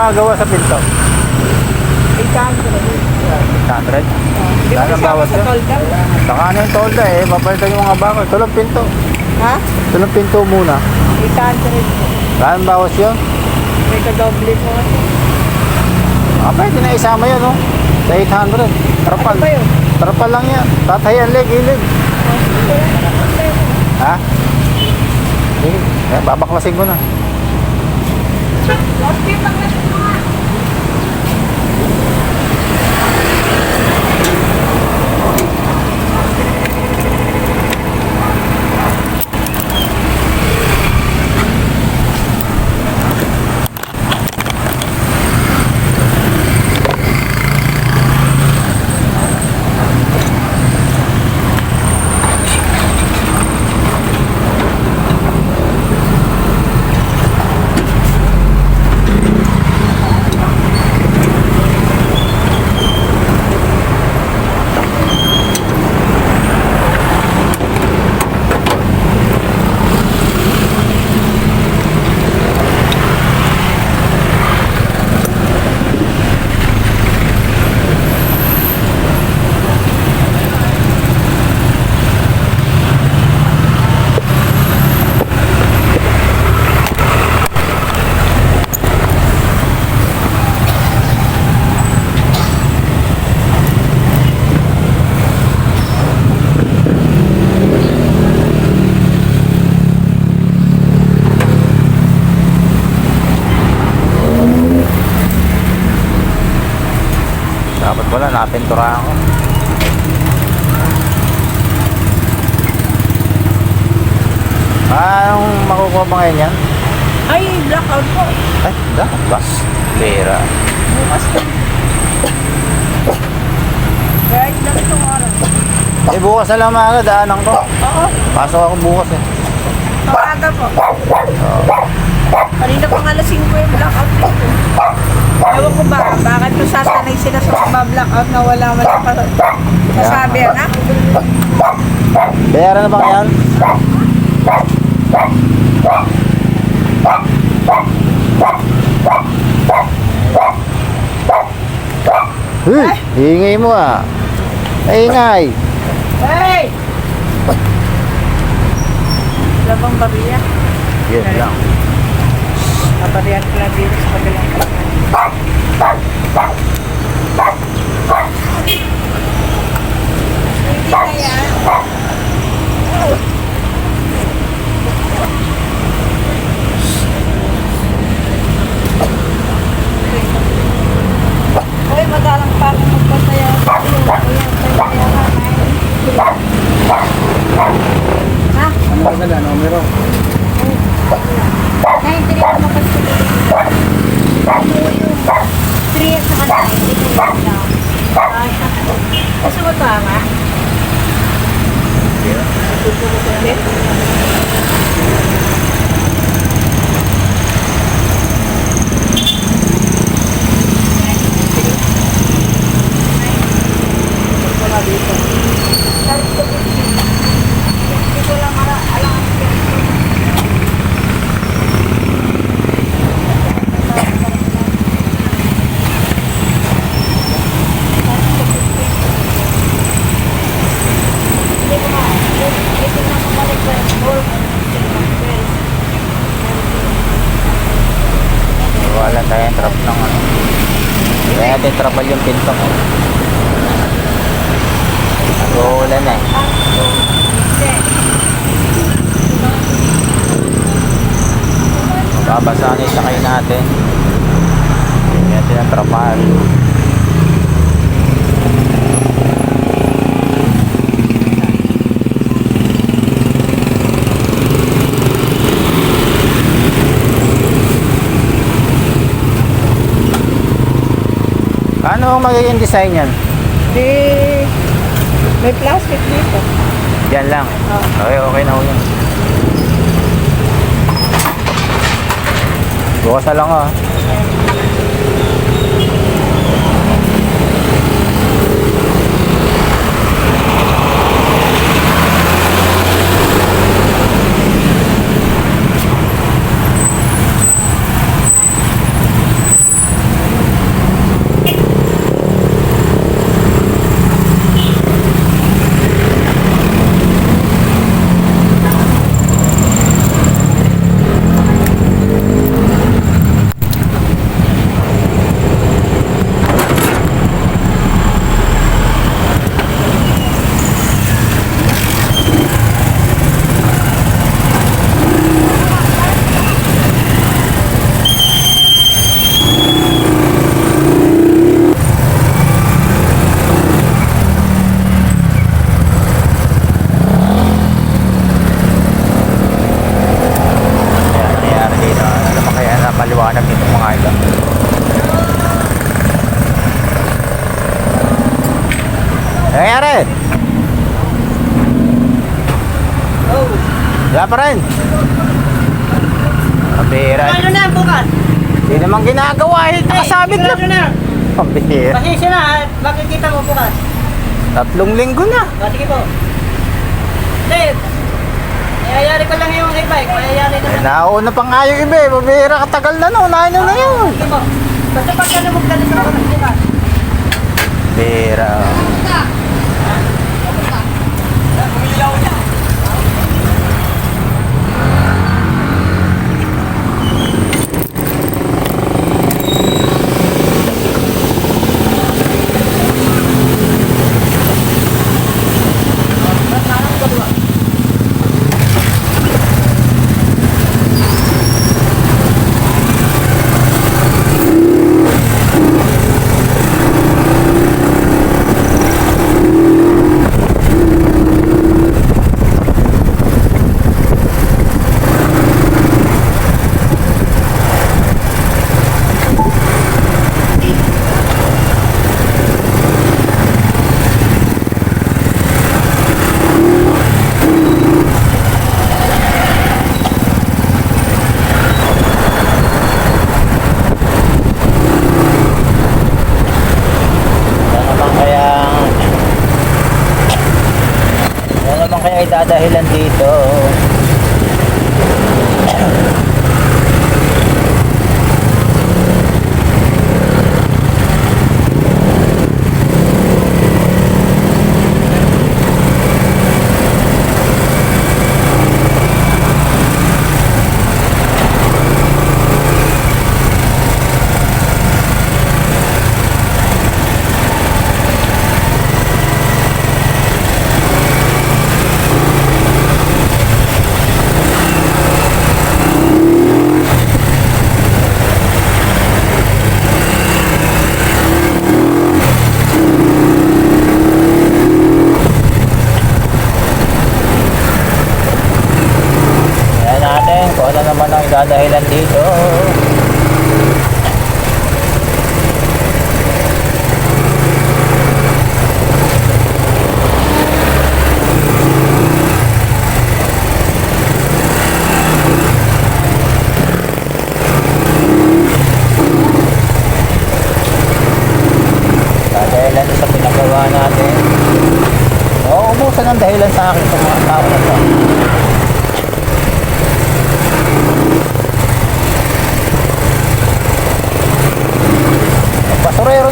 Ano pa gawa sa pinto? 800. 800? Di ba Saan ang kasama bawas sa yun? tolda? Saka ano yung tolda eh, papalitan yung mga bakal. Ito lang pinto. Ha? Ito lang pinto muna. 800 po. Saan ang bawas yun? May kadoble po. Ah, pwede na isama yun, no? Sa 800. Trapal. Ano ba yun? Trapal lang yan. Tatayan leg, ilig. Ha? Sige. Eh, babaklasin ko na. Dapat wala, napinturahan ko. Ah, anong makukuha ba ngayon yan? Ay, blackout po. Ay, dapat. Pera. Bukas na. Right lang itong oras. Eh, bukas na lang mga daanan ko. Oo, Pasok ako bukas eh. pakaga po. Kanina pang alas 5 yung blackout. Ewan ko ba, bakit ko sasanay sila sa mga-blackout na wala man lang pa sasabi, anak? Bayaran na ba yan? Uy, ingay mo ah. Ay, ingay. Hey! Labang bariya. Yan lang. Nabariyan ko lang dito sa kabilang kalan. Hindi na yan. Uy, madalang pa ako magpasaya. Ayun, ayun, kaya Ha? Wala, numero. Nine, three ako makasulit. Ano yung three at saka nine, hindi ko yun lang. Gusto mo tama? Wala tayong trap ng ano. Kaya natin trapal yung pinto ko. Nag-uulan eh. Babasa na yung sakay natin. Kaya natin ang trapal. Ano ang magiging design yan? Di, may plastic dito. Yan lang. Oo. Okay, okay na ho yan. Bukas na lang ah. Wala pa rin. Pambihira. Ano na, bukas? Hindi naman ginagawa lang. Sigurado na. Pambihira. Pasensya na, ha? makikita mo bukas. Tatlong linggo na. O, sige po. Dave, mayayari ko lang yung e-bike. Mayayari ko Eh, lang. nauna pa nga yung iba eh. Pambihira katagal na no. Unahin nyo na yun. Sige po. Basta pagka namugdali sa oras, di ba? Pambihira.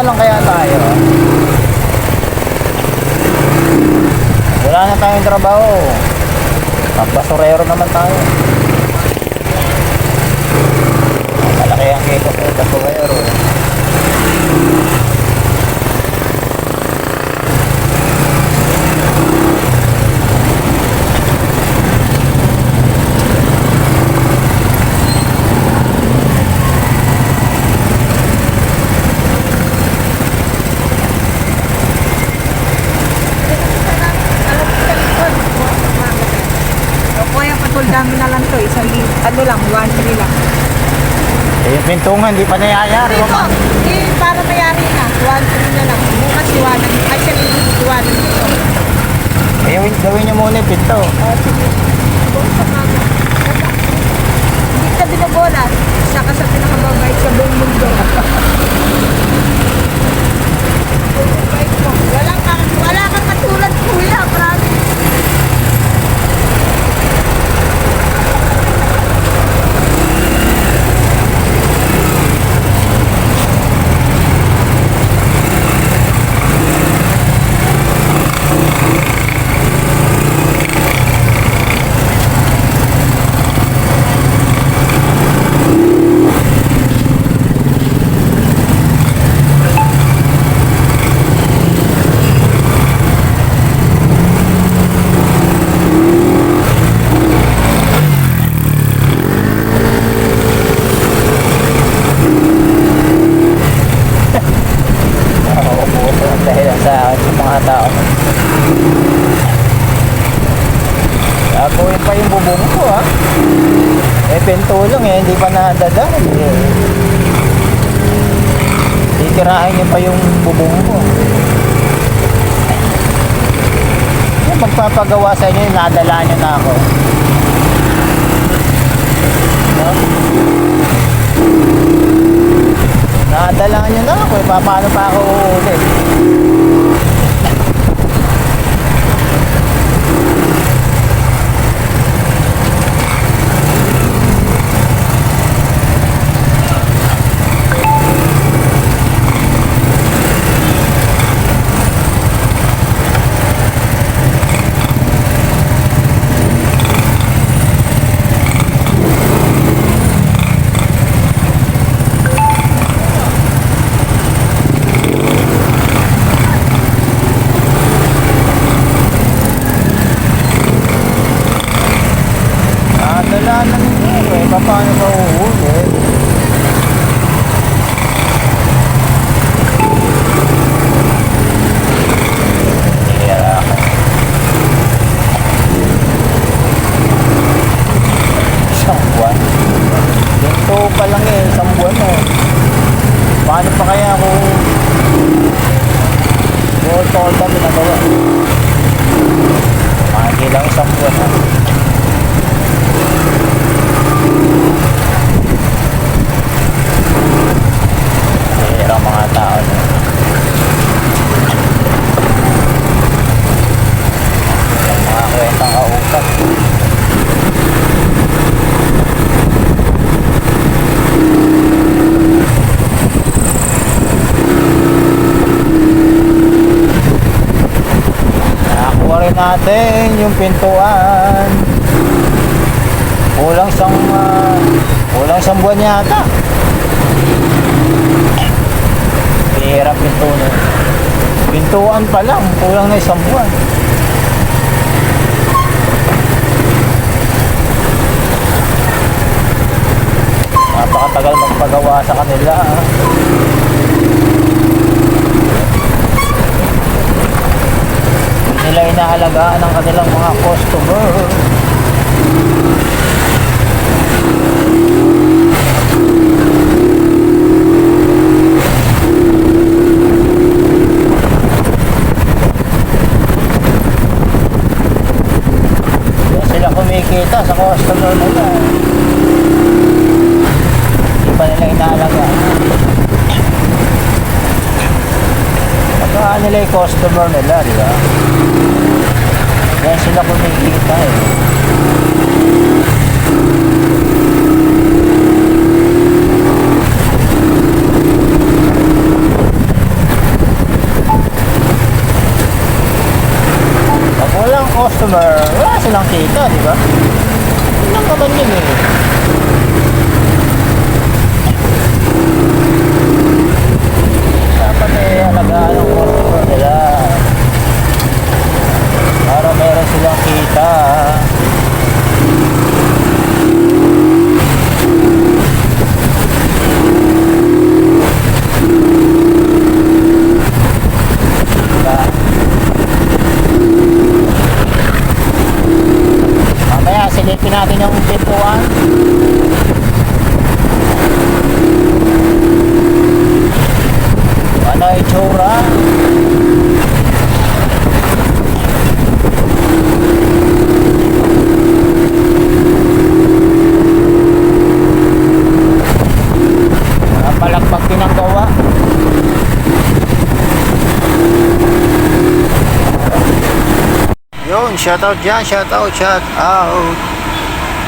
Na lang kaya tayo. Wala na tayong trabaho. Pagbasurero naman tayo. Malaki ang kita sa basurero. O kuya, patul dami na lang to. Isang li- ano lang, 1-3 lang. Eh, yung pintungan, di pa nayayari. Dito, eh, para mayari na. 1-3 na lang. Bukas siwanan. Ay, siya siwanan dito. Eh, gawin, nyo muna yung pinto. O, sige. Sa mga. Hindi ka binabolas. Isa ka sa pinakababait sa buong mundo. Wala kang, wala kang katulad kuya, promise. Oo, puso ang dahilan sa akin sa mga tao. Gagawin pa yung bubong ko ha. Eh, pinto lang eh, hindi pa nadadaan eh. Titirahin niyo pa yung bubong ko. Yung magpapagawa sa inyo, nadala niyo na ako. no? Nadala nyo na ako eh. Pa- Paano pa ako uulit? Nadala na ninyo eh. Pa- Paano pa uulit? Hira ako. Isang buwan. Ganito pa lang eh, isang buwan eh. Paano pa kaya ako Gold told na ginagawa? Hindi lang isang buwan ha. Hira ang mga tao na. Ang mga kwentang kaukat. Nakakuha rin natin yung pintuan. Kulang isang ah, kulang isang buwan yata. Hirap pintuan. Pintuan pa lang, kulang na isang buwan. Napakatagal magpagawa sa kanila. ah. Nila inaalagaan ang kanilang mga customer. Kaya sila kumikita sa customer nila. Hindi pa nila inaalagaan. Pagkaan nila yung customer nila, di ba? Kaya sila kumikita eh. Pag walang customer, wala silang kita, di ba? Yun lang naman yun eh. Dapat eh, alagaan ang customer nila. Para meron silang kita. Diba? Mamaya silipin natin yung pintuan. Ano itsura? Mga palakpak pinanggawa. Yun, shout out dyan, shout out, shout out.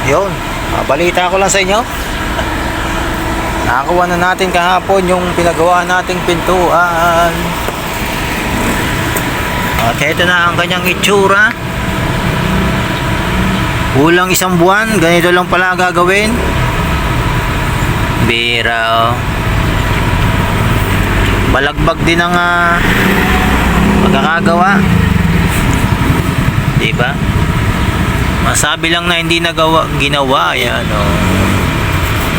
Yun, ah, balita ko lang sa inyo. Nakakuha na natin kahapon yung pinagawa nating pintuan. At ito na ang kanyang itsura. Kulang isang buwan, ganito lang pala gagawin. Bira. oh. Balagbag din ang ah, pagkakagawa. Diba? Masabi lang na hindi nagawa, ginawa, yan oh.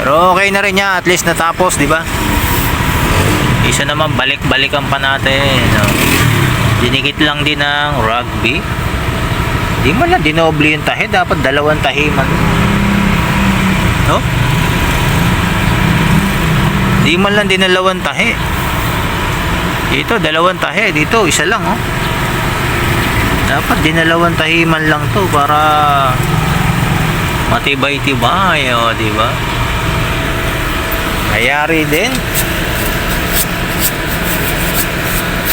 Pero okay na rin niya, at least natapos, di ba? Isa naman balik-balikan pa natin. No? Dinikit lang din ng rugby. Di man lang dinoble yung tahi, dapat dalawang tahi man. No? Di man lang dinalawang tahi. Dito, dalawang tahi. Dito, isa lang, oh. Dapat dinalawang tahi man lang to para Matibay-tibay, o, di ba? Nangyari din.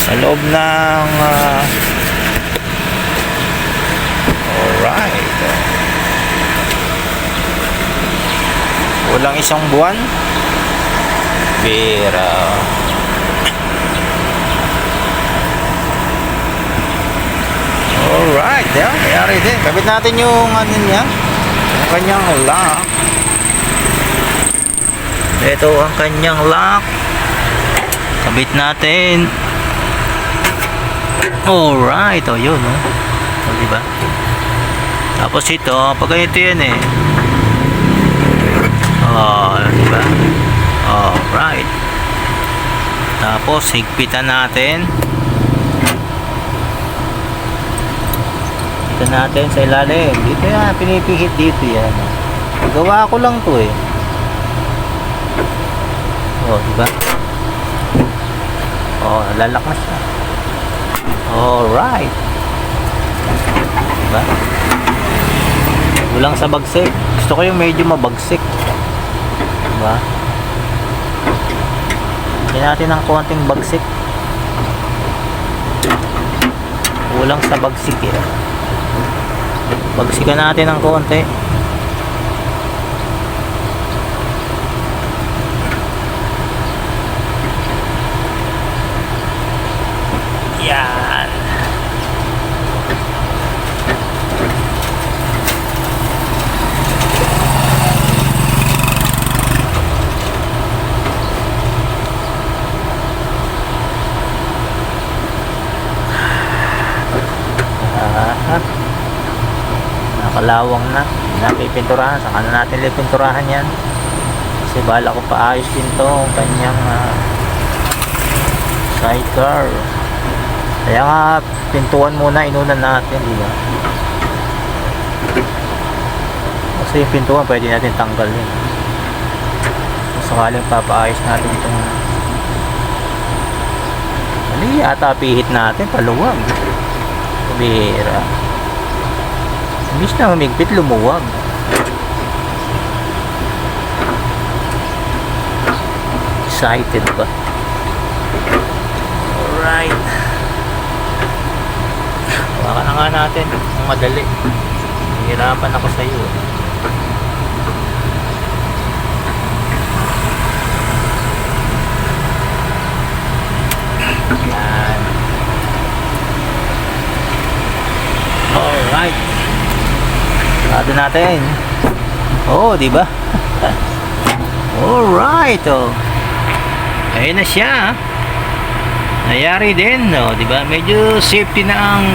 Sa loob ng... ah, alright. Walang isang buwan. Pero... Alright, yeah, nangyari din. Kabit natin yung ano niya. Yung kanyang lock. Ito ang kanyang lock. Kabit natin. Alright, o yun, no? O, diba? Tapos ito, pag ganito yan eh. Oh, diba? Alright. Tapos, higpitan natin. Dito natin sa ilalim. Dito yan, pinipihit dito yan. Gawa ko lang to eh. Oh, diba? Oh, lalak na siya. Alright. Diba? Walang sa bagsik. Gusto ko yung medyo mabagsik. Diba? Lagyan natin ng konting bagsik. Kulang sa bagsik eh. Bagsikan natin ng konti. Yan. Ah, nakalawang na. Hindi na pipinturahan. Saka na natin pinturahan yan. Kasi bala ko paayos din to ang kanyang ah, sidecar. Kaya nga, pintuan muna, inunan natin, di ba? Kasi yung pintuan, pwede natin tanggalin. Kung sakaling papaayos natin itong Mali yata pihit natin, paluwag. Kumira. Imbis na humigpit, lumuwag. Excited ba? Alright. Baka na nga natin. Madali. Hihirapan ako sa iyo. Yan. Alright. Sarado natin. Oh, di ba? Alright, oh. Ayun na siya. Nangyari din, no, di ba? Medyo safety na ang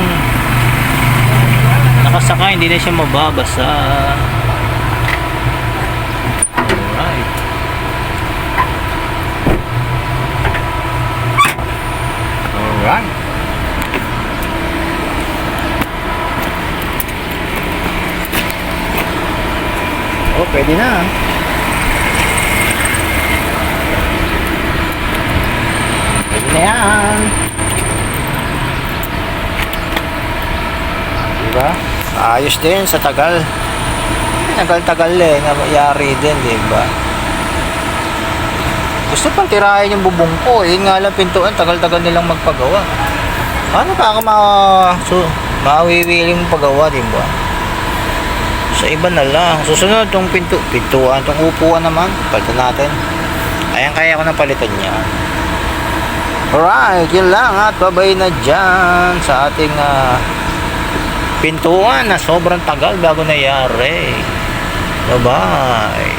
nakasaka, hindi na siya mababasa. Alright. Alright. Pwede na. Pwede na yan. Diba? Ayos din sa tagal. Tagal-tagal eh, nangyari din, diba? Gusto pang tirahin yung bubong ko. Eh, yun nga lang pintuan, tagal-tagal nilang magpagawa. Paano pa ako ma... So, mawiwiling pagawa, diba? Sa iba na lang. Susunod tong pinto, pintuan, tong upuan naman, palitan natin. Ayan kaya ko na palitan niya. Alright, yun lang at babay na dyan sa ating ah, pintuan na sobrang tagal bago nangyari. Bye-bye.